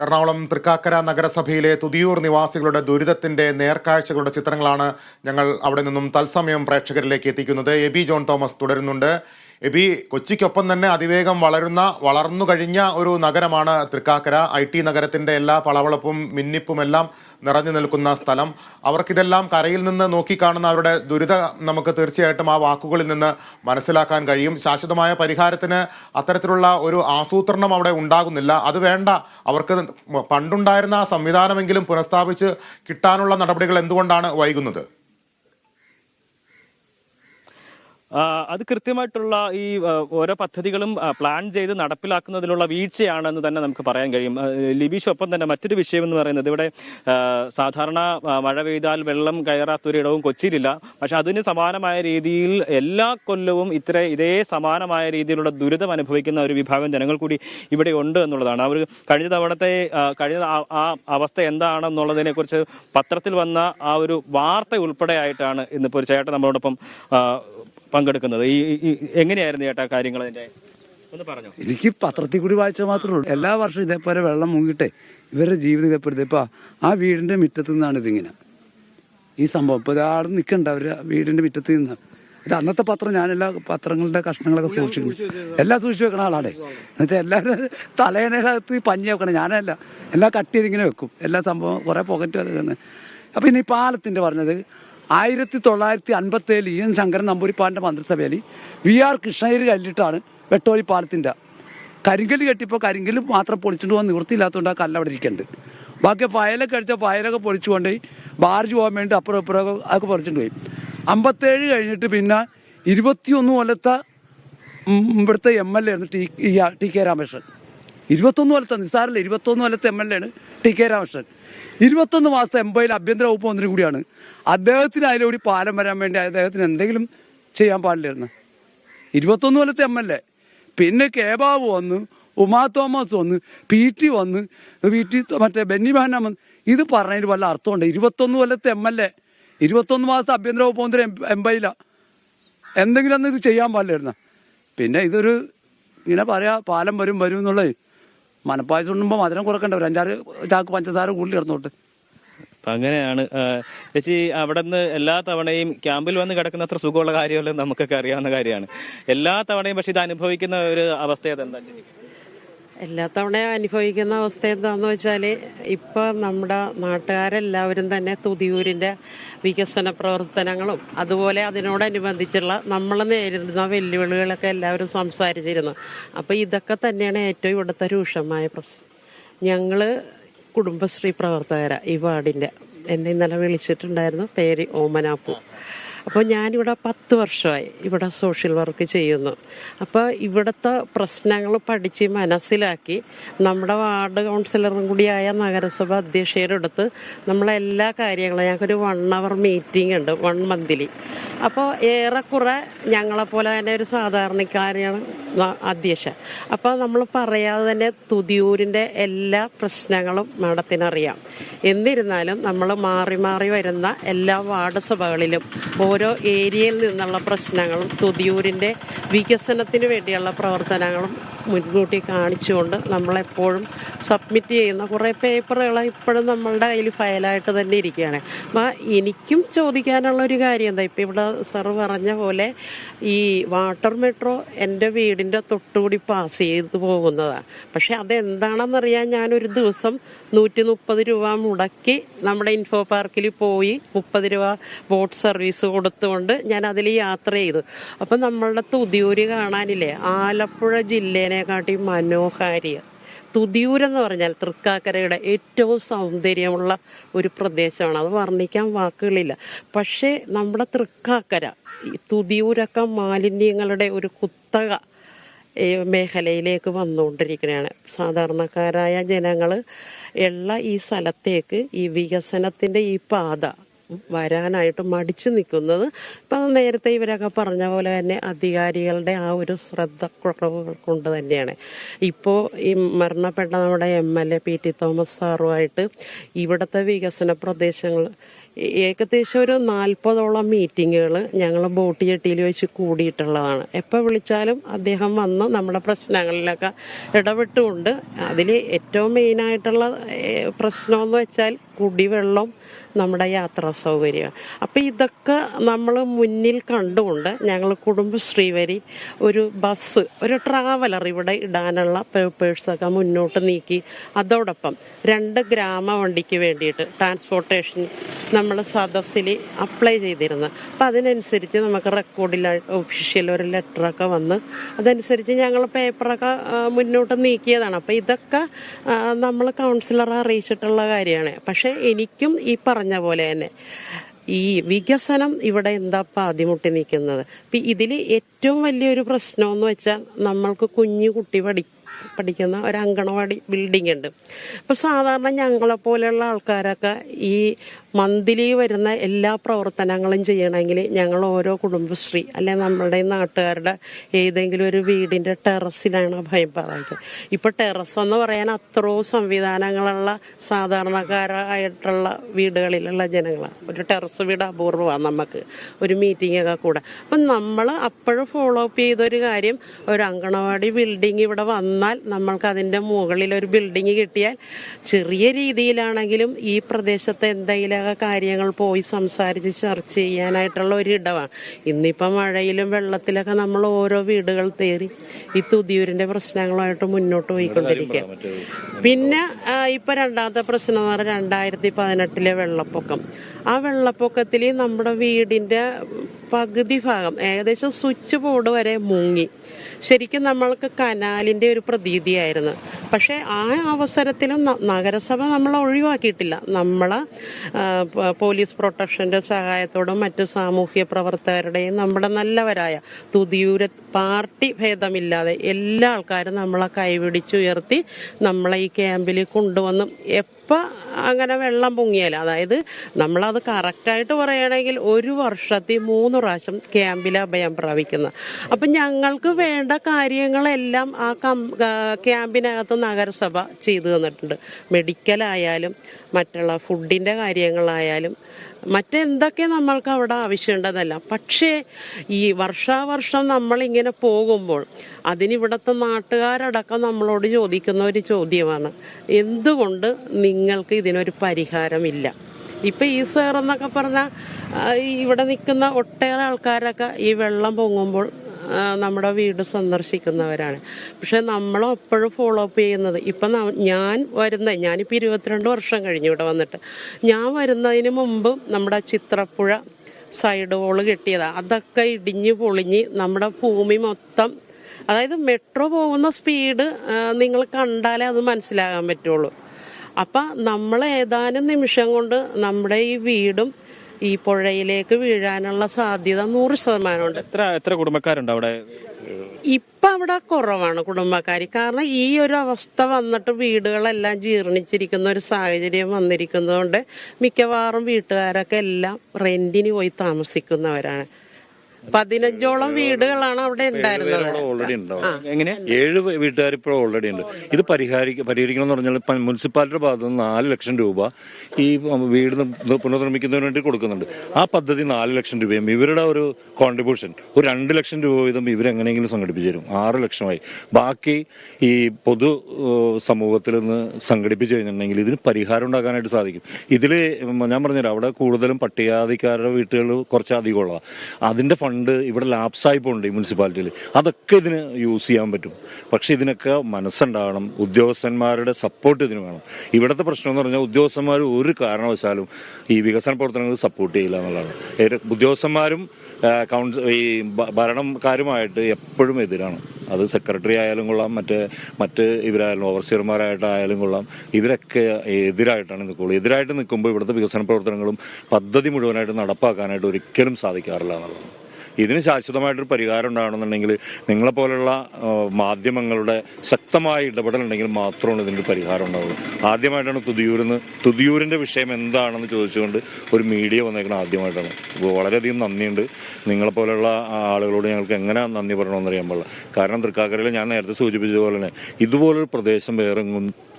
എറണാകുളം തൃക്കാക്കര നഗരസഭയിലെ തുതിയൂർ നിവാസികളുടെ ദുരിതത്തിന്റെ നേർക്കാഴ്ചകളുടെ ചിത്രങ്ങളാണ് ഞങ്ങൾ അവിടെ നിന്നും തത്സമയം പ്രേക്ഷകരിലേക്ക് എത്തിക്കുന്നത്. എബി ജോൺ തോമസ് തുടരുന്നുണ്ട്. എബി കൊച്ചിക്കൊപ്പം തന്നെ അതിവേഗം വളരുന്ന വളർന്നു കഴിഞ്ഞ ഒരു നഗരമാണ് തൃക്കാക്കര. ഐ ടി നഗരത്തിന്റെ എല്ലാ പളവളപ്പും മിന്നിപ്പും എല്ലാം നിറഞ്ഞു നിൽക്കുന്ന സ്ഥലം. അവർക്കിതെല്ലാം കരയിൽ നിന്ന് നോക്കിക്കാണുന്ന അവരുടെ ദുരിതം നമുക്ക് തീർച്ചയായിട്ടും ആ വാക്കുകളിൽ നിന്ന് മനസ്സിലാക്കാൻ കഴിയും. ശാശ്വതമായ പരിഹാരത്തിന് അത്തരത്തിലുള്ള ഒരു ആസൂത്രണം അവിടെ ഉണ്ടാകുന്നില്ല. അത് വേണ്ട. അവർക്ക് പണ്ടുണ്ടായിരുന്ന ആ സംവിധാനമെങ്കിലും പുനഃസ്ഥാപിച്ച് കിട്ടാനുള്ള നടപടികൾ എന്തുകൊണ്ടാണ് വൈകുന്നത് ആ, അത് കൃത്യമായിട്ടുള്ള ഈ ഓരോ പദ്ധതികളും പ്ലാൻ ചെയ്ത് നടപ്പിലാക്കുന്നതിലുള്ള വീഴ്ചയാണെന്ന് തന്നെ നമുക്ക് പറയാൻ കഴിയും. ലിബീഷ് ഒപ്പം തന്നെ മറ്റൊരു വിഷയം എന്ന് പറയുന്നത് ഇവിടെ സാധാരണ മഴ പെയ്താൽ വെള്ളം കയറാത്തൊരിടവും കൊച്ചിയിലില്ല. പക്ഷെ അതിന് സമാനമായ രീതിയിൽ എല്ലാ കൊല്ലവും ഇത്ര ഇതേ സമാനമായ രീതിയിലുള്ള ദുരിതം അനുഭവിക്കുന്ന ഒരു വിഭാഗം ജനങ്ങൾ കൂടി ഇവിടെ ഉണ്ട് എന്നുള്ളതാണ്. അവർ കഴിഞ്ഞ തവണത്തെ കഴിഞ്ഞ ആ- അവസ്ഥ എന്താണെന്നുള്ളതിനെ കുറിച്ച് പത്രത്തിൽ വന്ന ആ ഒരു വാർത്ത ഉൾപ്പെടെ ആയിട്ടാണ് ഇന്നിപ്പോ ഒരു ചേട്ടൻ നമ്മളോടൊപ്പം പങ്കെടുക്കുന്നത്? ഈ എങ്ങനെയായിരുന്നു ചേട്ടാ കാര്യങ്ങൾ അതിന്റെ ഒന്ന് പറഞ്ഞു. എനിക്ക് പത്രത്തിൽ കൂടി വായിച്ച മാത്രമേ ഉള്ളൂ. എല്ലാ വർഷവും ഇതേപോലെ വെള്ളം മുങ്ങിട്ടെ ഇവരുടെ ജീവിതം ഇതേപോലെ ഇപ്പൊ ആ വീടിന്റെ മുറ്റത്ത് നിന്നാണ് ഇതിങ്ങനെ. ഈ സംഭവം ഇപ്പൊ ആടെ നിൽക്കണ്ട. അവർ വീടിന്റെ മുറ്റത്ത് നിന്ന്. ഇത് അന്നത്തെ പത്രം ഞാൻ എല്ലാ പത്രങ്ങളുടെ കഷ്ണങ്ങളൊക്കെ സൂക്ഷിക്കും എല്ലാം സൂക്ഷിച്ചു വെക്കണ ആളാടെ എന്നുവെച്ചാൽ എല്ലാവരും തലേനകത്ത് പഞ്ഞി വെക്കണം. ഞാനല്ല. എല്ലാം കട്ട് ചെയ്തിങ്ങനെ വെക്കും. എല്ലാ സംഭവം കുറെ പോക്കറ്റ് വെക്കുന്നത് അപ്പൊ ഇനി പാലത്തിന്റെ പറഞ്ഞത് ആയിരത്തി തൊള്ളായിരത്തി അൻപത്തി ഏഴിൽ ഇ എൻ ശങ്കരൻ നമ്പൂരിപ്പാലിന്റെ മന്ത്രിസഭയിൽ വി ആർ കൃഷ്ണഗിരി കല്ലിട്ടാണ് വെട്ടോലി പാലത്തിന്റെ കരിങ്കൽ കെട്ടിയപ്പോൾ കരിങ്കൽ മാത്രം പൊളിച്ചിട്ട് പോകാൻ നിവൃത്തിയില്ലാത്തതുകൊണ്ട് ആ കല്ല് അവിടെ ഇരിക്കുന്നുണ്ട് ബാക്കി ഫയലൊക്കെ അടിച്ചാൽ ഫയലൊക്കെ പൊളിച്ചുകൊണ്ട് ബാർജ് പോകാൻ വേണ്ടി അപ്പുറം ഇപ്പുറമൊക്കെ അതൊക്കെ പൊളിച്ചിട്ട് പോയി. അമ്പത്തേഴ് കഴിഞ്ഞിട്ട് പിന്നെ ഇരുപത്തിയൊന്ന് കൊല്ലത്തെ ഇവിടുത്തെ എം എൽ എ ആയിരുന്നു ടി ടി കെ രാമകൃഷ്ണൻ. ഇരുപത്തൊന്ന് കൊല്ലത്തെ നിസ്സാരല്ല ഇരുപത്തൊന്ന് കൊല്ലത്തെ എം എൽ എ ആണ് ടി കെ രാമകൃഷ്ണൻ. ഇരുപത്തൊന്ന് മാസത്തെ എംപയിൽ ആഭ്യന്തര വകുപ്പ് മന്ത്രി കൂടിയാണ്. അദ്ദേഹത്തിന് അതിലൂടെ പാലം വരാൻ വേണ്ടി അദ്ദേഹത്തിന് എന്തെങ്കിലും ചെയ്യാൻ പാടില്ലായിരുന്നു. ഇരുപത്തൊന്ന് കൊല്ലത്തെ എം എൽ എ. പിന്നെ കെ ബാബു വന്ന് ഉമാ തോമസ് വന്ന് പി ടി വന്ന് പി ടി മറ്റേ ബെന്നി ബെഹനാൻ വന്ന് ഇത് പറഞ്ഞതിന് വല്ല അർത്ഥമുണ്ട്? ഇരുപത്തൊന്ന് കൊല്ലത്തെ എം എൽ എ ഇരുപത്തൊന്ന് മാസത്തെ ആഭ്യന്തര വകുപ്പ് മന്ത്രി എംപയില എന്തെങ്കിലും അന്ന് ഇത് ചെയ്യാൻ പാടില്ലായിരുന്നു. പിന്നെ ഇതൊരു ഇങ്ങനെ പറയാ പാലം വരും വരും എന്നുള്ളത് മനപ്പായസം ഉണ്ണുമ്പോൾ മധുരം കുറക്കണ്ട? ഒരു അഞ്ചാറ് ചാക്ക് പഞ്ചസാര കൂടുതൽ കിടന്നോട്ട്. അങ്ങനെയാണ് ചേച്ചി അവിടെ നിന്ന് എല്ലാ തവണയും ക്യാമ്പിൽ വന്ന് കിടക്കുന്ന അത്ര സുഖമുള്ള കാര്യമല്ല നമുക്കൊക്കെ അറിയാവുന്ന കാര്യമാണ്. എല്ലാ തവണയും പക്ഷെ ഇത് അനുഭവിക്കുന്ന ഒരു അവസ്ഥ അതെന്താ? എല്ലാ തവണയും അനുഭവിക്കുന്ന അവസ്ഥ എന്താന്ന് വെച്ചാൽ ഇപ്പൊ നമ്മുടെ നാട്ടുകാരെല്ലാവരും തന്നെ തുതിയൂരിന്റെ വികസന പ്രവർത്തനങ്ങളും അതുപോലെ അതിനോടനുബന്ധിച്ചുള്ള നമ്മൾ നേരിടുന്ന വെല്ലുവിളികളൊക്കെ എല്ലാവരും സംസാരിച്ചിരുന്നു. അപ്പൊ ഇതൊക്കെ തന്നെയാണ് ഏറ്റവും ഇവിടുത്തെ രൂക്ഷമായ പ്രശ്നം. ഞങ്ങൾ കുടുംബശ്രീ പ്രവർത്തകരാ ഈ വാർഡിന്റെ. എന്നെ ഇന്നലെ വിളിച്ചിട്ടുണ്ടായിരുന്നു പേര് ഓമനാപ്പു. അപ്പോൾ ഞാനിവിടെ പത്ത് വർഷമായി ഇവിടെ സോഷ്യൽ വർക്ക് ചെയ്യുന്നു. അപ്പോൾ ഇവിടുത്തെ പ്രശ്നങ്ങൾ പഠിച്ച് മനസ്സിലാക്കി നമ്മുടെ വാർഡ് കൗൺസിലറും കൂടിയായ നഗരസഭ അധ്യക്ഷയുടെ നമ്മളെല്ലാ കാര്യങ്ങളും ഞങ്ങൾക്കൊരു വൺ അവർ മീറ്റിംഗ് ഉണ്ട് വൺ മന്ത്ലി അപ്പോൾ ഏറെക്കുറെ ഞങ്ങളെപ്പോലെ തന്നെ ഒരു സാധാരണക്കാരിയാണ് അധ്യക്ഷ അപ്പോൾ നമ്മൾ പറയാതെ തന്നെ തുതിയൂരിന്റെ എല്ലാ പ്രശ്നങ്ങളും മാഡത്തിനറിയാം. എന്നിരുന്നാലും നമ്മൾ മാറി മാറി വരുന്ന എല്ലാ വാർഡ് സഭകളിലും ഓരോ ഏരിയയിൽ നിന്നുള്ള പ്രശ്നങ്ങളും തുതിയൂരിന്റെ വികസനത്തിന് വേണ്ടിയുള്ള പ്രവർത്തനങ്ങളും മുൻകൂട്ടി കാണിച്ചുകൊണ്ട് നമ്മളെപ്പോഴും സബ്മിറ്റ് ചെയ്യുന്ന കുറേ പേപ്പറുകൾ ഇപ്പോഴും നമ്മളുടെ കയ്യിൽ ഫയലായിട്ട് തന്നെ ഇരിക്കുകയാണ്. അപ്പോൾ എനിക്കും ചോദിക്കാനുള്ള ഒരു കാര്യം എന്താ? ഇപ്പം ഇവിടെ സാറ് പറഞ്ഞ പോലെ ഈ വാട്ടർ മെട്രോ എന്റെ വീടിന്റെ തൊട്ടുകൂടി പാസ് ചെയ്ത് പോകുന്നതാണ് പക്ഷെ അതെന്താണെന്നറിയാൻ ഞാനൊരു ദിവസം നൂറ്റി മുപ്പത് രൂപ മുടക്കി നമ്മുടെ ഇൻഫോ പാർക്കിൽ പോയി മുപ്പത് രൂപ ബോട്ട് സർവീസ് കൊടുത്തുകൊണ്ട് ഞാൻ അതിൽ യാത്ര ചെയ്തു. അപ്പം നമ്മളുടെ തുതിയൂര് കാണാനില്ലേ? ആലപ്പുഴ ജില്ലേനെക്കാട്ടി മനോഹാരിയ. തുതിയൂർ എന്ന് പറഞ്ഞാൽ തൃക്കാക്കരയുടെ ഏറ്റവും സൗന്ദര്യമുള്ള ഒരു പ്രദേശമാണ്. അത് വർണിക്കാൻ വാക്കുകളില്ല. പക്ഷേ നമ്മുടെ തൃക്കാക്കര തുതിയൂരൊക്കെ മാലിന്യങ്ങളുടെ ഒരു കുത്തക മേഖലയിലേക്ക് വന്നുകൊണ്ടിരിക്കുകയാണ്. സാധാരണക്കാരായ ജനങ്ങൾ ഉള്ള ഈ സ്ഥലത്തേക്ക് ഈ വികസനത്തിന്റെ ഈ പാത വരാനായിട്ട് മടിച്ചു നിൽക്കുന്നത്. ഇപ്പം നേരത്തെ ഇവരൊക്കെ പറഞ്ഞ പോലെ തന്നെ അധികാരികളുടെ ആ ഒരു ശ്രദ്ധ കുറവുകൾ കൊണ്ട് തന്നെയാണ്. ഇപ്പോൾ ഈ മരണപ്പെട്ട നമ്മുടെ M L A P T Thomas സാറുമായിട്ട് ഇവിടുത്തെ വികസന പ്രദേശങ്ങൾ ഏകദേശം ഒരു നാൽപ്പതോളം മീറ്റിങ്ങുകൾ ഞങ്ങൾ ബോട്ട് ജെട്ടിയിൽ വെച്ച് കൂടിയിട്ടുള്ളതാണ്. എപ്പോൾ വിളിച്ചാലും അദ്ദേഹം വന്ന് നമ്മുടെ പ്രശ്നങ്ങളിലൊക്കെ ഇടപെട്ടുകൊണ്ട് അതിൽ ഏറ്റവും മെയിനായിട്ടുള്ള പ്രശ്നമെന്ന് വെച്ചാൽ കുടിവെള്ളം നമ്മുടെ യാത്രാ സൗകര്യം അപ്പം ഇതൊക്കെ നമ്മൾ മുന്നിൽ കണ്ടുകൊണ്ട് ഞങ്ങൾ കുടുംബശ്രീ വരി ഒരു ബസ് ഒരു ട്രാവലർ ഇവിടെ ഇടാനുള്ള പേപ്പേഴ്സൊക്കെ മുന്നോട്ട് നീക്കി. അതോടൊപ്പം രണ്ട് ഗ്രാമ വണ്ടിക്ക് വേണ്ടിയിട്ട് ട്രാൻസ്പോർട്ടേഷൻ നമ്മൾ സദസ്സിൽ അപ്ലൈ ചെയ്തിരുന്നത് അപ്പം അതിനനുസരിച്ച് നമുക്ക് റെക്കോർഡിൽ ഒഫീഷ്യൽ ഒരു ലെറ്ററൊക്കെ വന്ന് അതനുസരിച്ച് ഞങ്ങൾ പേപ്പറൊക്കെ മുന്നോട്ട് നീക്കിയതാണ്. അപ്പം ഇതൊക്കെ നമ്മൾ കൗൺസിലറെ അറിയിച്ചിട്ടുള്ള കാര്യമാണ്. പക്ഷേ എനിക്കും ഈ പറഞ്ഞ പോലെ തന്നെ ഈ വികസനം ഇവിടെ എന്താ പാതിമുട്ടി നിൽക്കുന്നത്? ഇപ്പം ഇതിൽ ഏറ്റവും വലിയൊരു പ്രശ്നം എന്ന് വെച്ചാൽ നമ്മൾക്ക് കുഞ്ഞു കുട്ടി പഠി പഠിക്കുന്ന ഒരു അങ്കണവാടി ബിൽഡിംഗ് ഉണ്ട്. ഇപ്പം സാധാരണ ഞങ്ങളെ പോലെയുള്ള ആൾക്കാരൊക്കെ ഈ മന്ത്ലി വരുന്ന എല്ലാ പ്രവർത്തനങ്ങളും ചെയ്യണമെങ്കിൽ ഞങ്ങൾ ഓരോ കുടുംബശ്രീ അല്ലെ നമ്മുടെ നാട്ടുകാരുടെ ഏതെങ്കിലും ഒരു വീടിന്റെ ടെറസിലാണ് ഭയം പറയുന്നത്. ഇപ്പൊ ടെറസ് എന്ന് പറയാൻ അത്രയും സംവിധാനങ്ങളുള്ള സാധാരണക്കാരായിട്ടുള്ള വീടുകളിലുള്ള ജനങ്ങളാണ് ഒരു ടെറസ് വീട് അപൂർവമാണ് നമുക്ക് ഒരു മീറ്റിംഗ് ഒക്കെ കൂടെ. അപ്പം നമ്മൾ അപ്പോഴും ഫോളോ അപ്പ് ചെയ്തൊരു കാര്യം ഒരു അങ്കണവാടി ബിൽഡിംഗ് ഇവിടെ വന്നാൽ നമ്മൾക്ക് അതിന്റെ മുകളിൽ ഒരു ബിൽഡിംഗ് കിട്ടിയാൽ ചെറിയ രീതിയിലാണെങ്കിലും ഈ പ്രദേശത്തെ എന്തെങ്കിലുമൊക്കെ കാര്യങ്ങൾ പോയി സംസാരിച്ച് ചർച്ച ചെയ്യാനായിട്ടുള്ള ഒരു ഇടമാണ് ഇന്നിപ്പം മഴയിലും വെള്ളത്തിലൊക്കെ നമ്മൾ ഓരോ വീടുകൾ തേറി ഈ തുതിയൂരിന്റെ പ്രശ്നങ്ങളുമായിട്ട് മുന്നോട്ട് പോയിക്കൊണ്ടിരിക്കുക പിന്നെ ഇപ്പൊ രണ്ടാമത്തെ പ്രശ്നം എന്ന് പറഞ്ഞാൽ രണ്ടായിരത്തി പതിനെട്ടിലെ വെള്ളപ്പൊക്കം. ആ വെള്ളപ്പൊക്കത്തിൽ നമ്മുടെ വീടിന്റെ പകുതി ഭാഗം ഏകദേശം സ്വിച്ച് ബോർഡ് വരെ മുങ്ങി. ശരിക്കും നമ്മൾക്ക് കനാലിന്റെ ഒരു പ്രതീതിയായിരുന്നു. പക്ഷേ ആ അവസരത്തിലും നഗരസഭ നമ്മൾ ഒഴിവാക്കിയിട്ടില്ല. നമ്മളെ പോലീസ് പ്രൊട്ടക്ഷന്റെ സഹായത്തോടും മറ്റു സാമൂഹ്യ പ്രവർത്തകരുടെയും നമ്മുടെ നല്ലവരായ തുതിയൂര പാർട്ടി ഭേദമില്ലാതെ എല്ലാ ആൾക്കാരും നമ്മളെ കൈപിടിച്ചുയർത്തി നമ്മളെ ഈ ക്യാമ്പിൽ കൊണ്ടുവന്നു എപ്പോൾ അങ്ങനെ വെള്ളം പൊങ്ങിയാൽ അതായത് നമ്മളത് കറക്റ്റായിട്ട് പറയുകയാണെങ്കിൽ ഒരു വർഷത്തിൽ മൂന്ന് പ്രാവശ്യം ക്യാമ്പിൽ അഭയം പ്രാപിക്കുന്നത് അപ്പം ഞങ്ങൾക്ക് വേണ്ട കാര്യങ്ങളെല്ലാം ആ കം ക്യാമ്പിനകത്ത് നഗരസഭ ചെയ്തു തന്നിട്ടുണ്ട്. മെഡിക്കലായാലും മറ്റുള്ള ഫുഡിന്റെ കാര്യങ്ങളായാലും മറ്റെന്തൊക്കെ നമ്മൾക്ക് അവിടെ ആവശ്യമുണ്ടതല്ല പക്ഷേ ഈ വർഷാവർഷം നമ്മളിങ്ങനെ പോകുമ്പോൾ അതിനിവിടുത്തെ നാട്ടുകാരടക്കം നമ്മളോട് ചോദിക്കുന്ന ഒരു ചോദ്യമാണ്. എന്തുകൊണ്ട് നിങ്ങൾക്ക് ഇതിനൊരു പരിഹാരമില്ല? ഇപ്പൊ ഈ സാർ എന്നൊക്കെ പറഞ്ഞാൽ ഇവിടെ നിൽക്കുന്ന ഒട്ടേറെ ആൾക്കാരൊക്കെ ഈ വെള്ളം പൊങ്ങുമ്പോൾ നമ്മുടെ വീട് സന്ദർശിക്കുന്നവരാണ്. പക്ഷെ നമ്മളും എപ്പോഴും ഫോളോ അപ്പ് ചെയ്യുന്നത് ഇപ്പം ഞാൻ വരുന്ന ഞാനിപ്പോൾ ഇരുപത്തിരണ്ട് വർഷം കഴിഞ്ഞു ഇവിടെ വന്നിട്ട്. ഞാൻ വരുന്നതിന് മുമ്പ് നമ്മുടെ ചിത്രപ്പുഴ സൈഡ് വോൾ കെട്ടിയതാണ് അതൊക്കെ ഇടിഞ്ഞ് പൊളിഞ്ഞ് നമ്മുടെ ഭൂമി മൊത്തം അതായത് മെട്രോ പോകുന്ന സ്പീഡ് നിങ്ങൾ കണ്ടാലേ അത് മനസ്സിലാകാൻ പറ്റുള്ളൂ. അപ്പം നമ്മൾ ഏതാനും നിമിഷം കൊണ്ട് നമ്മുടെ ഈ വീടും ഈ പുഴയിലേക്ക് വീഴാനുള്ള സാധ്യത നൂറ് ശതമാനമുണ്ട്. എത്ര എത്ര കുടുംബക്കാരുണ്ട് അവിടെ? ഇപ്പം അവിടെ കുറവാണ് കുടുംബക്കാർ കാരണം ഈ ഒരു അവസ്ഥ വന്നിട്ട് വീടുകളെല്ലാം ജീർണിച്ചിരിക്കുന്ന ഒരു സാഹചര്യം വന്നിരിക്കുന്നതുകൊണ്ട് മിക്കവാറും വീട്ടുകാരൊക്കെ എല്ലാം റെന്റിന് പോയി താമസിക്കുന്നവരാണ്. പതിനഞ്ചോളം വീടുകളാണ് അവിടെ ഉണ്ടായിരുന്നത്. ഓൾറെഡി ഉണ്ടാവും എങ്ങനെ? ഏഴ് വീട്ടുകാർ ഇപ്പോൾ ഓൾറെഡി ഉണ്ട്. ഇത് പരിഹാരിക്ക പരിഹരിക്കണം എന്ന് പറഞ്ഞാൽ മുനിസിപ്പാലിറ്റിയുടെ ഭാഗത്ത് നിന്ന് നാല് ലക്ഷം രൂപ ഈ വീട് പുനർനിർമ്മിക്കുന്നതിന് വേണ്ടി കൊടുക്കുന്നുണ്ട്. ആ പദ്ധതി നാല് ലക്ഷം രൂപയും ഇവരുടെ ഒരു കോൺട്രിബ്യൂഷൻ ഒരു രണ്ട് ലക്ഷം രൂപ വീതം ഇവരെങ്ങനെയെങ്കിലും സംഘടിപ്പിച്ചു തരും. ആറ് ലക്ഷമായി. ബാക്കി ഈ പൊതു സമൂഹത്തിൽ നിന്ന് സംഘടിപ്പിച്ചു കഴിഞ്ഞിട്ടുണ്ടെങ്കിൽ ഇതിന് പരിഹാരം ഉണ്ടാക്കാനായിട്ട് സാധിക്കും. ഇതിൽ ഞാൻ പറഞ്ഞുതരാം. അവിടെ കൂടുതലും പട്ടികാധികാരുടെ വീട്ടുകൾ കുറച്ച് അധികമുള്ളതാണ് അതിന്റെ അതിന്റെ ഫണ്ട് ഇവിടെ ലാപ്സായി പോകുന്നുണ്ട് ഈ മുനിസിപ്പാലിറ്റിയിൽ അതൊക്കെ ഇതിന് യൂസ് ചെയ്യാൻ പറ്റും. പക്ഷെ ഇതിനൊക്കെ മനസ്സുണ്ടാവണം ഉദ്യോഗസ്ഥന്മാരുടെ സപ്പോർട്ട് ഇതിന് വേണം. ഇവിടുത്തെ പ്രശ്നം എന്ന് പറഞ്ഞാൽ ഉദ്യോഗസ്ഥന്മാർ ഒരു കാരണവശാലും ഈ വികസന പ്രവർത്തനങ്ങൾ സപ്പോർട്ട് ചെയ്യില്ല എന്നുള്ളതാണ്. ഉദ്യോഗസ്ഥന്മാരും കൗൺസിൽ കൗൺസ് ഈ ഭരണക്കാരുമായിട്ട് എപ്പോഴും എതിരാണ്. അത് സെക്രട്ടറി ആയാലും കൊള്ളാം മറ്റ് മറ്റ് ഇവരായാലും ഓവർസിയർമാരായിട്ടായാലും കൊള്ളാം. ഇവരൊക്കെ എതിരായിട്ടാണ് നിൽക്കുള്ളൂ. എതിരായിട്ട് നിൽക്കുമ്പോൾ ഇവിടുത്തെ വികസന പ്രവർത്തനങ്ങളും പദ്ധതി മുഴുവനായിട്ട് നടപ്പാക്കാനായിട്ട് ഒരിക്കലും സാധിക്കാറില്ല എന്നുള്ളതാണ്. ഇതിന് ശാശ്വതമായിട്ടൊരു പരിഹാരം ഉണ്ടാകണമെന്നുണ്ടെങ്കിൽ നിങ്ങളെപ്പോലുള്ള മാധ്യമങ്ങളുടെ ശക്തമായ ഇടപെടൽ ഉണ്ടെങ്കിൽ മാത്രമാണ് ഇതിന്റെ പരിഹാരം ഉണ്ടാവുള്ളൂ. ആദ്യമായിട്ടാണ് തുതിയൂരിന്ന് തുതിയൂരിന്റെ വിഷയം എന്താണെന്ന് ചോദിച്ചുകൊണ്ട് ഒരു മീഡിയ വന്നേക്കുന്നത് ആദ്യമായിട്ടാണ്. അപ്പോൾ വളരെയധികം നന്ദിയുണ്ട്. നിങ്ങളെപ്പോലുള്ള ആളുകളോട് ഞങ്ങൾക്ക് എങ്ങനെ നന്ദി പറയണമെന്ന് അറിയാൻ പാടില്ല. കാരണം തൃക്കാക്കരയിൽ ഞാൻ നേരത്തെ സൂചിപ്പിച്ചതുപോലെ തന്നെ ഇതുപോലൊരു പ്രദേശം വേറെ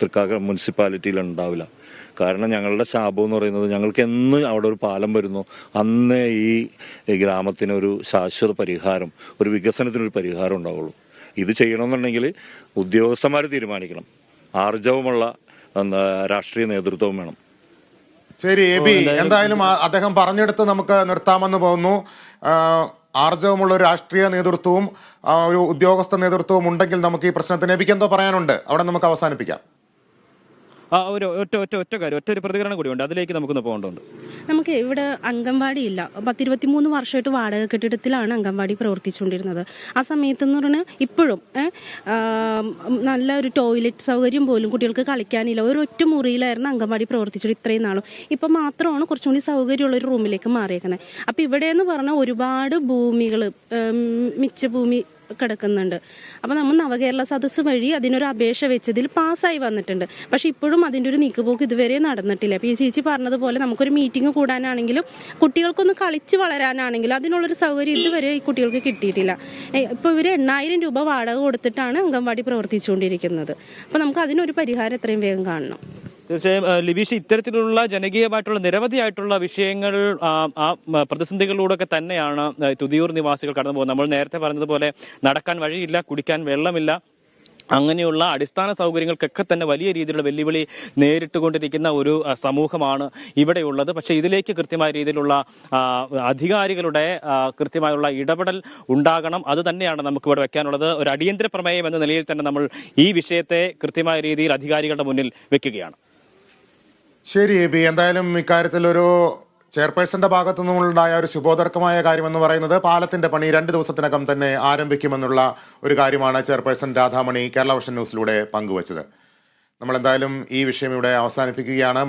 തൃക്കാക്കര മുനിസിപ്പാലിറ്റിയിൽ ഉണ്ടാവില്ല. കാരണം ഞങ്ങളുടെ ശാപം എന്ന് പറയുന്നത് ഞങ്ങൾക്ക് എന്ന് അവിടെ ഒരു പാലം വരുന്നു. അന്നേ ഈ ഗ്രാമത്തിന് ഒരു ശാശ്വത പരിഹാരം ഒരു വികസനത്തിനൊരു പരിഹാരം ഉണ്ടാവുള്ളൂ. ഇത് ചെയ്യണമെന്നുണ്ടെങ്കിൽ ഉദ്യോഗസ്ഥന്മാർ തീരുമാനിക്കണം. ആർജവമുള്ള എന്താ, രാഷ്ട്രീയ നേതൃത്വവും വേണം. ശരി എ ബി എന്തായാലും അദ്ദേഹം പറഞ്ഞെടുത്ത് നമുക്ക് നിർത്താമെന്ന് പോകുന്നു. ആർജവമുള്ള ഒരു രാഷ്ട്രീയ നേതൃത്വവും ഒരു ഉദ്യോഗസ്ഥ നേതൃത്വവും ഉണ്ടെങ്കിൽ നമുക്ക് ഈ പ്രശ്നത്തിന് എബിക്ക് എന്തോ പറയാനുണ്ട്. അവിടെ നമുക്ക് അവസാനിപ്പിക്കാം. ഒരു ഒറ്റ ഒറ്റ ഒറ്റ കാര്യം ഒറ്റ ഒരു പ്രതികരണം കൂടിയുണ്ട്. അതിലേക്ക് നമുക്കൊന്ന് പോകേണ്ടതുണ്ട്. നമുക്ക് ഇവിടെ അംഗൻവാടി ഇല്ല. പത്തിരുപത്തിമൂന്ന് വർഷമായിട്ട് വാടക കെട്ടിടത്തിലാണ് അംഗൻവാടി പ്രവർത്തിച്ചുകൊണ്ടിരുന്നത്. ആ സമയത്ത് എന്ന് പറഞ്ഞാൽ ഇപ്പോഴും നല്ല ഒരു ടോയ്ലറ്റ് സൗകര്യം പോലും കുട്ടികൾക്ക് കളിക്കാനില്ല. ഒരു ഒറ്റ മുറിയിലായിരുന്നു അംഗൻവാടി പ്രവർത്തിച്ചത് ഇത്രയും നാളും. ഇപ്പം മാത്രമാണ് കുറച്ചും കൂടി സൗകര്യമുള്ള ഒരു റൂമിലേക്ക് മാറിയേക്കുന്നത്. അപ്പോൾ ഇവിടെ എന്ന് പറഞ്ഞാൽ ഒരുപാട് ഭൂമികൾ മിച്ച ഭൂമി കിടക്കുന്നുണ്ട്. അപ്പോൾ നമ്മൾ നവകേരള സദസ്സ് വഴി അതിനൊരു അപേക്ഷ വെച്ചതിൽ പാസ്സായി വന്നിട്ടുണ്ട്. പക്ഷെ ഇപ്പോഴും അതിന്റെ ഒരു നീക്കുപോക്ക് ഇതുവരെ നടന്നിട്ടില്ല. അപ്പോൾ ഈ ചേച്ചി പറഞ്ഞതുപോലെ നമുക്കൊരു മീറ്റിംഗ് കൂടാനാണെങ്കിലും കുട്ടികൾക്കൊന്ന് കളിച്ച് വളരാനാണെങ്കിലും അതിനുള്ളൊരു സൗകര്യം ഇതുവരെ ഈ കുട്ടികൾക്ക് കിട്ടിയിട്ടില്ല. ഇപ്പോൾ ഇവർ എണ്ണായിരം രൂപ വാടക കൊടുത്തിട്ടാണ് അംഗൻവാടി പ്രവർത്തിച്ചുകൊണ്ടിരിക്കുന്നത്. അപ്പോൾ നമുക്ക് അതിനൊരു പരിഹാരം എത്രയും വേഗം കാണണം. തീർച്ചയായും ലിബീഷ് ഇത്തരത്തിലുള്ള ജനകീയമായിട്ടുള്ള നിരവധിയായിട്ടുള്ള വിഷയങ്ങൾ ആ, പ്രതിസന്ധികളിലൂടെ ഒക്കെ തന്നെയാണ് തുതിയൂർ നിവാസികൾ കടന്നു പോകുന്നത്. നമ്മൾ നേരത്തെ പറഞ്ഞതുപോലെ നടക്കാൻ വഴിയില്ല കുടിക്കാൻ വെള്ളമില്ല. അങ്ങനെയുള്ള അടിസ്ഥാന സൗകര്യങ്ങൾക്കൊക്കെ തന്നെ വലിയ രീതിയിലുള്ള വെല്ലുവിളി നേരിട്ടുകൊണ്ടിരിക്കുന്ന ഒരു സമൂഹമാണ് ഇവിടെയുള്ളത്. പക്ഷേ ഇതിലേക്ക് കൃത്യമായ രീതിയിലുള്ള അധികാരികളുടെ കൃത്യമായുള്ള ഇടപെടൽ ഉണ്ടാകണം. അത് തന്നെയാണ് നമുക്ക് ഇവിടെ വെക്കാനുള്ളത്. ഒരു അടിയന്തര പ്രമേയം എന്ന നിലയിൽ തന്നെ നമ്മൾ ഈ വിഷയത്തെ കൃത്യമായ രീതിയിൽ അധികാരികളുടെ മുന്നിൽ വെക്കുകയാണ്. ശരി ബി എന്തായാലും ഇക്കാര്യത്തിൽ ഒരു ചെയർപേഴ്സന്റെ ഭാഗത്തു നിന്നുണ്ടായ ഒരു ശുഭോദർക്കമായ കാര്യം എന്ന് പറയുന്നത് പാലത്തിന്റെ പണി രണ്ട് ദിവസത്തിനകം തന്നെ ആരംഭിക്കുമെന്നുള്ള ഒരു കാര്യമാണ് ചെയർപേഴ്സൺ രാധാമണി കേരള വിഷൻ ന്യൂസിലൂടെ പങ്കുവച്ചത്. നമ്മൾ എന്തായാലും ഈ വിഷയം ഇവിടെ അവസാനിപ്പിക്കുകയാണ്.